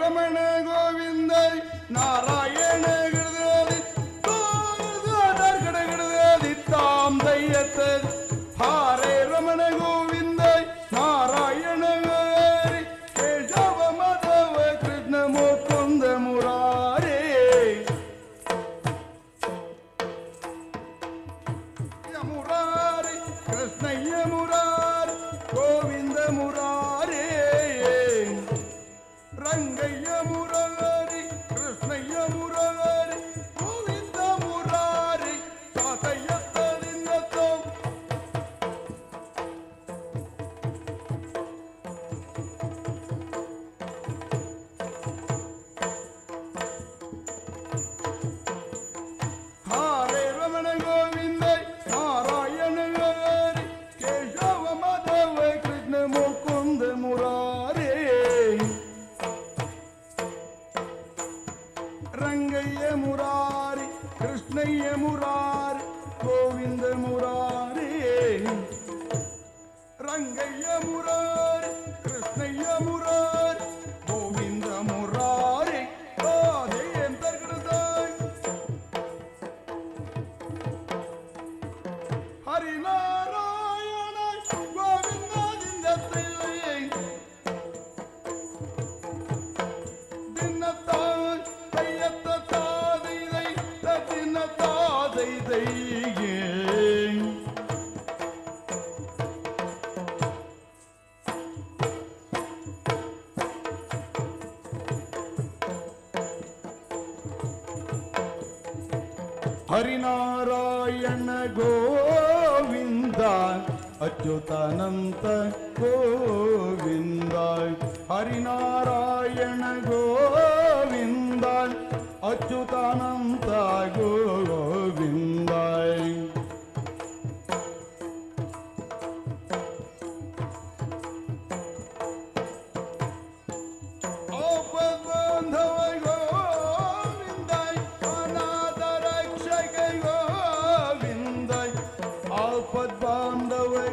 ரமண கோவிந்த நாராயண கிருதாதி கிருதாதி தாம் தையத்தது ஹாரே ரமண கோவிந்த நாராயண ஹரி கேசவ மதவ கிருஷ்ணமோ கொந்த முராரே. முராரி கிருஷ்ணய்ய முரார் கோவிந்த முரார். ரங்கைய முரளி கிருஷ்ணய்ய முரார் கோவிந்த முராரே. ரங்கைய முரார் கிருஷ்ணய்ய முரார் கோவிந்த முராரே. ராதே எந்த ஹரிநாராயண கோவிந்தா தினத்தை ഹരിനാരായണ ഗോവിന്ദ അച്യുതനന്ത ഗോവിന്ദ ഹരിനാരായണ ഗോവിന്ദ അച്യുതനന്ത ഗോ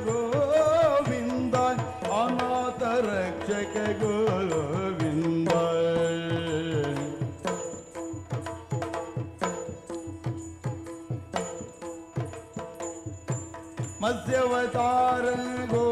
ಗೋವಿಂದ ಅನಾಥ ರಕ್ಷಕ ಗೋವಿಂದ ಮತ್ಸ್ಯವತಾರ ಗೋ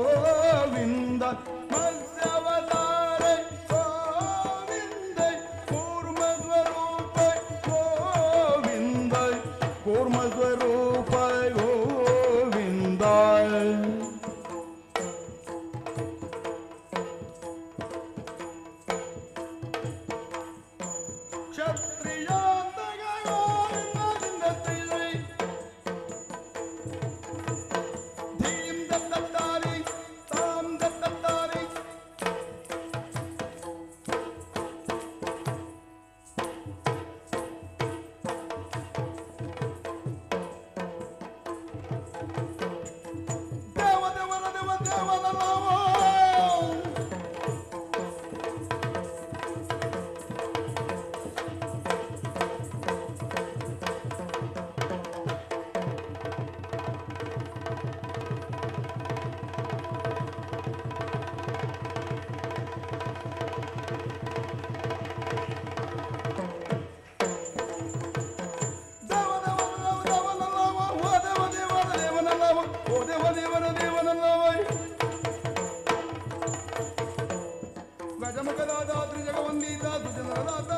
జగముఖదాదా త్రిజగవందీత సుజనదాత